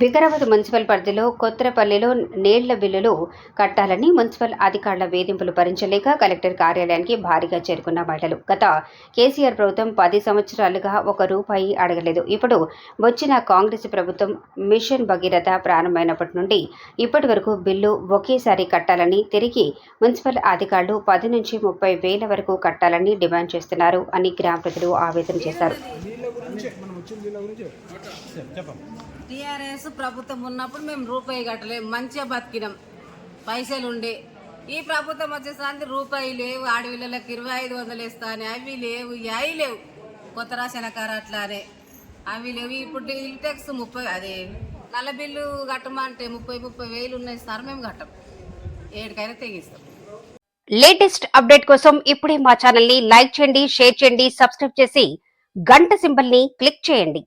Vikarabad municipal పరిధిలో కొత్తపల్లిలో నీళ్ళ బిల్లులు కట్టాలని మున్సిపల్ అధికారుల వేధింపులు భరించలేక కలెక్టర్ కార్యాలయానికి భారీగా చేరుకున్న మహిళలు. గత కేసీఆర్ ప్రభుత్వం పది సంవత్సరాలుగా ఒక రూపాయి అడగలేదు. ఇప్పుడు వచ్చిన కాంగ్రెస్ ప్రభుత్వం మిషన్ భగీరథ ప్రారంభమైనప్పటి నుండి ఇప్పటి వరకు బిల్లు ఒకేసారి కట్టాలని తిరిగి మున్సిపల్ అధికారులు పది నుంచి ముప్పై వేల వరకు కట్టాలని డిమాండ్ చేస్తున్నారు అని గ్రామ ప్రజలు ఆవేదన చేశారు. టీఆర్ఎస్ ప్రభుత్వం ఉన్నప్పుడు మేము రూపాయి కట్టలేము మంచిగా బతికినాం. పైసలు ఉండే. ఈ ప్రభుత్వం వచ్చేసరికి రూపాయి లేవు ఆడపిల్లలకు ఇరవై ఐదు వందలు ఇస్తాను అవి లేవు అవి లేవు. కొత్త రాసిన కారు అట్లానే. అవి లేవు. ఇప్పుడు ఇల్టెక్స్ ముప్పై అదే నల్ల బిల్లు కట్టమంటే ముప్పై ముప్పై వేలు ఉన్నాయి సార్ మేము కట్టం. ఏడికైనా తెగిస్తాం. లేటెస్ట్ అప్డేట్ కోసం ఇప్పుడే మా ఛానల్ని లైక్ చేయండి షేర్ చేయండి సబ్స్క్రైబ్ చేసి గంట సింబల్ని క్లిక్ చేయండి.